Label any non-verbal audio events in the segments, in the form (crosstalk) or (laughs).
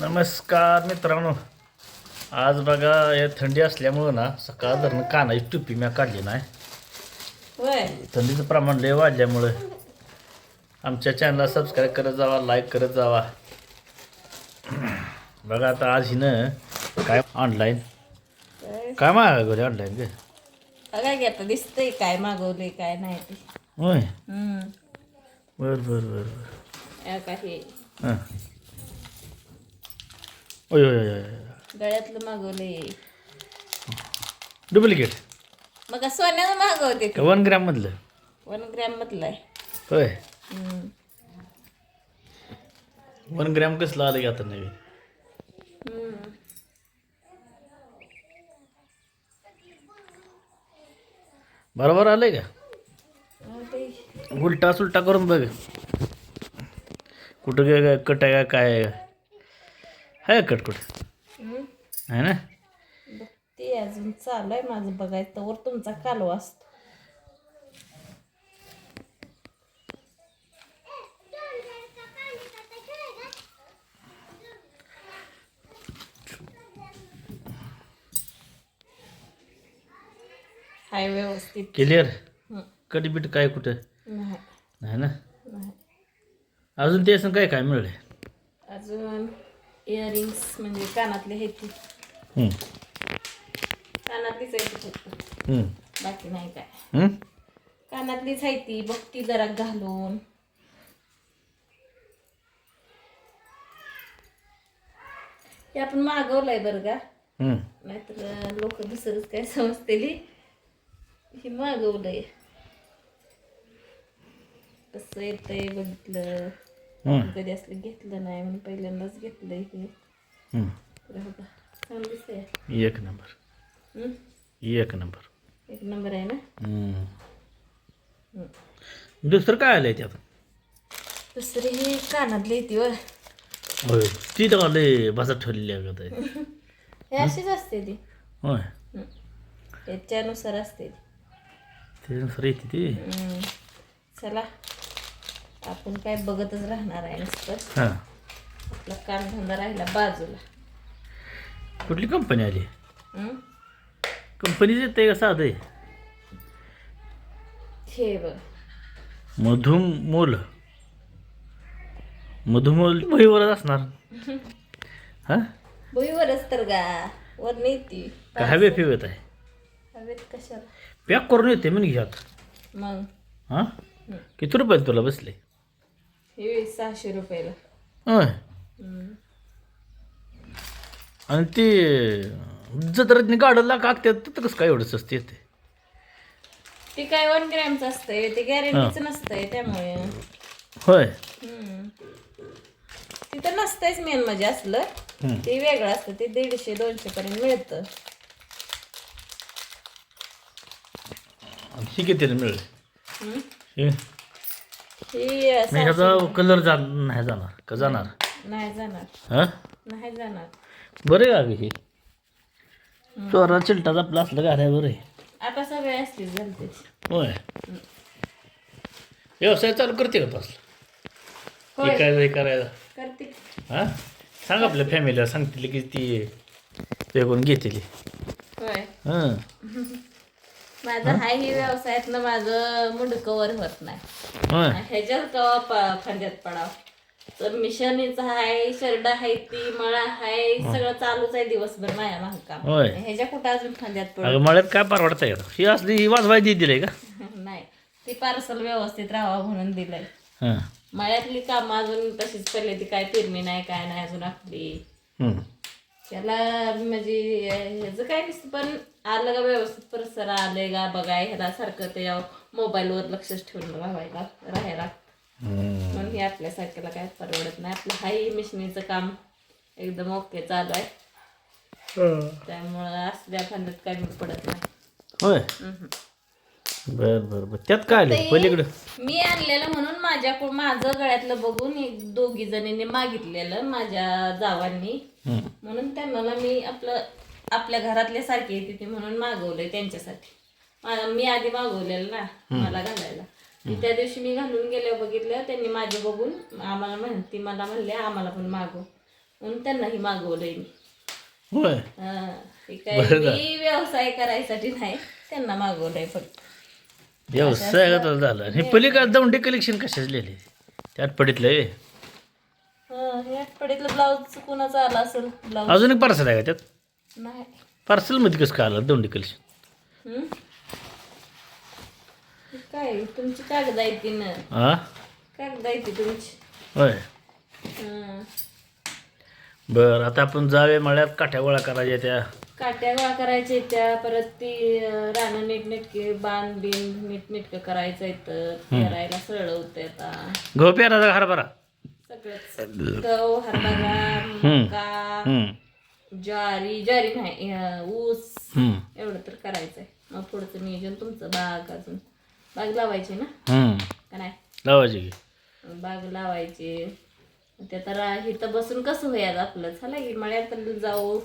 नमस्कार मित्रांनो. आज बघा या थंडी असल्यामुळं ना सकाळ धरणं कानाची टुपी म्या काढली नाही. थंडीचं प्रमाण लय वाढल्यामुळं. आमच्या चॅनलला सबस्क्राईब करत जावा लाईक करत जावा. बघा आता आज हिनं काय ऑनलाईन काय मागवले ऑनलाईन ग? बघा की आता दिसतंय काय मागवलंय काय नाही ते. होय. बर बर बर बर. या काही हां. ओय ओय ओय ओय. गळ्यातलं मागवलंय. डुप्लिकेट मग सोन्यानं मागवते. का वन ग्रॅममधलं वन ग्रॅम मधलं आहे. होय. हम्म. वन ग्रॅम कसलं आलं की आता नवीन? हम्म. बरोबर आलंय का? ते. उलटा सुलटा करून बघ. कुठं काय कट आहे का काय आहे? का? आहे का कट. कुठं हम्म. आहे ना? बघते अजून चालू आहे माझं बघायचं तर तुमचा कालवा असतो. हाय व्यवस्थित. क्लिअर हम्म. कट बिट काय कुठं? नाही. ना? अजून ते असं काय काय मिळले अजून इयरिंग्स म्हणजे कानातले हे ती. कानातलीच आहे ती फक्त. हम्म, बाकी नाही काय. हम्म? कानातलीच आहे ती. बघती जरा घालून. हे आपण मागवलंय बरं का? हम्म. नाहीतर लोक दुसरंच काय समजतेली. हे मागवलंय. कसं येतंय बघितलं कधी असलं घेतलं नाही म्हणून पहिल्यांदाच घेतलंय हे. चांगलं दिसतंय एक नंबर? एक नंबर एक नंबर आहे ना. दुसरं काय आलंय त्यात दुसरी ही कानातली येते वर होय ती तर आले बसा ठरली आहे का. हे अशीच असते ती होय हम्म. याच्यानुसार असते ती ते दुसरं येते ती. चला आपण काय बघतच राहणार आहे नुसतं. हां. आपला कामधंदा राहिला बाजूला. कुठली कंपनी आली? हम्म? कंपनीच येते का साधं आहे हे बघ. मधुमोल मधुमोल वहीवरच असणार. हा? भुईवरच तर गा. वर नाही ती. का हवे फिवत आहे? हवेत कशाला? पॅक करून येते म्हणे घ्यात मग. हां? किती रुपयात तुला बसले? हे सहाशे रुपयाला. होय. हम्म. आणि ती जत्रातनी गाडीला कागत्यात तर कसं काय एवढं स्वस्त येते ती? काय वन ग्रॅमचं असतंय ते गॅरंटीच नसतंय त्यामुळे. होय. हम्म. तिथं नसतंयच मेन म्हणजे असलं. हम्म. ते वेगळं असतं ते दीडशे दोनशे पर्यंत मिळतं. आणि ही कितीला मिळेल? हम्म. हे ही मी ह्याचा कलर जा नाही जाणार का जाणार? नाही जाणार. हां? नाही जाणार. बरं आहे का हे? चोरा चिलटाचा आपला असलं घालाय बरं आता सगळे असतील झालते. होय. व्यवसाय चालू करते का होय. काय करायला? करते. हां? सांग आपल्या फॅमिलीला सांगतील की ती वेगून घेतील. होय. हां. (laughs) माझं हाय ही व्यवसायातनं माझं मुंड कवर होत नाही. होय. ह्याच्यात कवा प- फांद्यात पडाव? तर मिशनीचं हाय शर्ट हाय ती मळा हाय सगळं चालूच आहे दिवसभर काम. होय. ह्याच्या कुठं अजून फांद्यात पड? अगं मळ्यात काय परवडतंय? का ही असली ही वाजवाय दी दिलंय का? (laughs) नाही. ती पार्सल व्यवस्थित राहावा म्हणून दिलंय. हां. मळ्यातली कामं अजून तशीच पडली ती काय पेरणी नाही काय नाही अजून आपली. हम्म. त्याला म्हणजे ह्याचं काय नसतं पण आलं का व्यवस्थित परिसर आलंय का? बघाय ह्याला सारखं ते मोबाईलवर लक्षच ठेवून राहायला. राहायला. म्हणून हे आपल्यासारख्याला काय परवडत नाही. आपलं हाही मिशनीचं काम एकदम ओके चालू आहे. त्यामुळं असल्या फांद्यात काय पडत नाही. होय? हम्म. बर बर बर. त्यात काय आलं? पलीकडं. मी आणलेलं म्हणून माझ्याकडून माझं गळ्यातलं बघून एक दोघी जणींनी मागितलेलं माझ्या जावांनी. हम्म. म्हणून त्यांना मी आपलं आपल्या घरातल्या सारखी येते ती म्हणून मागवलंय त्यांच्यासाठी. मा- मी आधी मागवलेलं ना मला घालायला. त्या दिवशी मी घालून गेल्या बघितलं त्यांनी माझे बघून आम्हाला म्हण ती मला म्हणले आम्हाला पण मागव. म्हणून त्यांनाही मागवलंय मी. होय. हा, काय? मी व्यवसाय करायसाठी नाही त्यांना मागवलंय फक्त. व्यवसाय का झालं. आणि पलीकडे दौंडी कलेक्शन कशाच लिहिले? त्यात पडितलं हं, हे आठवड्यातलं ब्लाऊज कुणाचा आला असेल? ब्लाऊज अजून एक पार्सल आहे का त्यात? नाही. पार्सलमध्ये कसं काय आलं? दौंडी कलेक्शन हं? काय तुमची कागद आहे ती ना हा कागद आहे ती तुमची? होय. हं. बरं आता आपण जावे मळ्यात काठ्या गोळा करायच्या त्या. काट्या गोळा करायच्या त्या. परत ती अं, रानं नीटनेटके बांध बिन नीटनेटकं करायचं इथं पेरायला सरळ होतं आता. गहू पेराचा हरभरा? सगळंच. गहू हरभरा हम्म. मका. हम्म, ज्वारी ज्वारी नाही अं, ऊस हम्म, एवढं तर करायचंय. मग पुढचं नियोजन तुमचं बाग अजून. बाग लावायची ना? हम्म. का नाही? लावायची की. बाग लावायची. ते तर इथं बसून कसं होईल आपलं चला की मळ्यात जाऊ.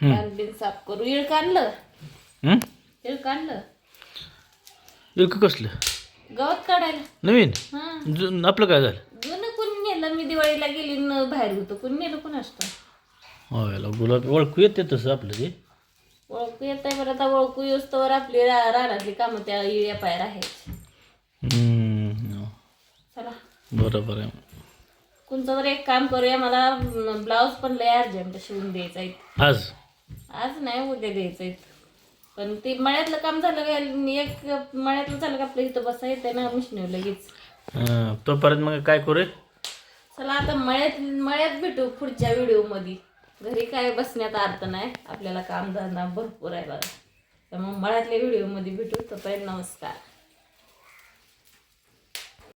बिन साफ करू. इळ काढलं? हम्म? इळ काढलं? इतकं कसलं? गवत काढायला? नवीन? हा. जु- आपलं काय झालं? जुनं कोणी नेलं? मी दिवाळीला गेली न बाहेर होतो. कोणी नेलं? कोण असतं होय ला गुलाबी ओळखू येते तसं आपलं ते? ओळखू येत आहे बरं आता ओळखू येऊस्तवर आपली रा रानातली कामं त्या पायर आहेत. हम्म, चला. बरोबर आहे. कोणतं तर एक काम करूया मला ब्लाऊज पण लय अर्जंट शिवून द्यायचा आहे आज? आज नाही उद्या द्यायचं आहे पण ते मळ्यातलं काम झालं का एक मळ्यातलं झालं का आपल्या इथं बसा येते ना मिशनीवर लगेच. हं, तोपर्यंत मग काय करू? चला आता मळ्यात मळ्यात भेटू पुढच्या व्हिडिओमध्ये. घरी काय बसण्यात अर्थ नाही. आपल्याला काम धंदा भरपूर आहे बघा. त्यामुळे मळ्यातल्या व्हिडिओमध्ये भेटू. तर नमस्कार.